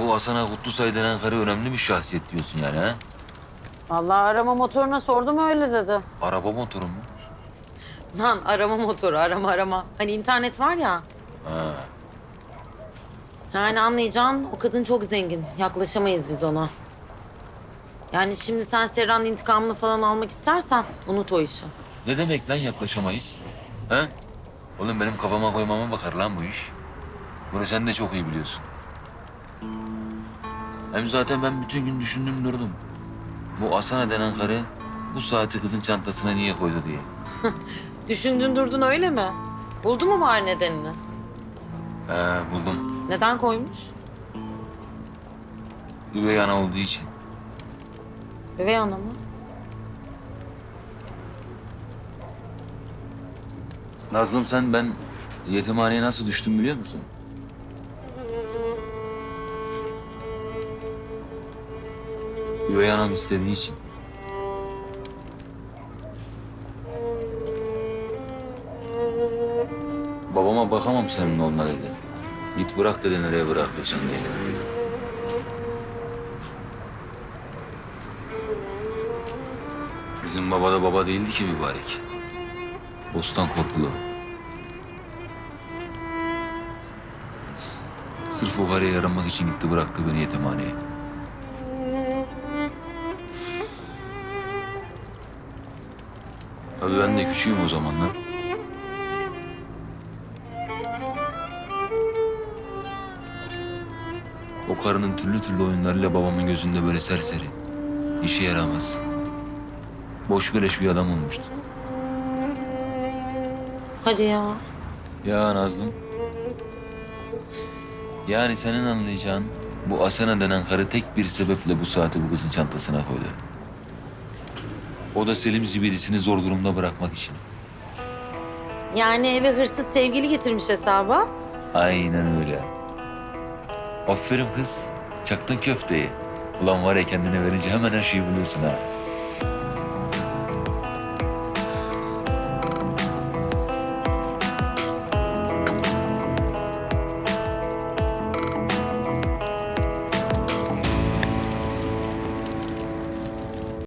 Bu Hasan'a Kutlusay denen karı önemli bir şahsiyet diyorsun yani ha? Vallahi arama motoruna sordum öyle dedi. Araba motoru mu? Lan arama motoru, arama arama. Hani internet var ya. Ha. Yani anlayacağın o kadın çok zengin. Yaklaşamayız biz ona. Yani şimdi sen Serra'nın intikamını falan almak istersen unut o işi. Ne demek lan yaklaşamayız? Ha? Oğlum benim kafama koymama bakar lan bu iş. Bunu sen de çok iyi biliyorsun. Hem zaten ben bütün gün düşündüm durdum. Bu Asana denen karı bu saati kızın çantasına niye koydu diye. Düşündün durdun öyle mi? Buldu mu bari nedenini? He buldum. Neden koymuş? Üvey ana olduğu için. Üvey ana mı? Nazlım sen ben yetimhaneye nasıl düştüm biliyor musun? Üvey anam istediği için. Babama bakamam senin onunla dedi. Git bırak dedi nereye bırakıyorsan diye. Bizim baba da baba değildi ki mübarek. Bostan korkulu. Sırf o karıya yaranmak için gitti bıraktı beni yetimhaneye. Tabii ben de küçüğüm o zamanlar. O karının türlü türlü oyunlarıyla babamın gözünde böyle serseri. İşe yaramaz. Boş beleş bir adam olmuştu. Hadi ya. Ya Nazlım. Yani senin anlayacağın bu Asena denen karı tek bir sebeple bu saati bu kızın çantasına koydu. O da Selim zibidisini zor durumda bırakmak için. Yani eve hırsız sevgili getirmiş hesaba. Aynen öyle. Aferin kız. Çaktın köfteyi. Ulan var ya kendine verince hemen her şeyi buluyorsun ha.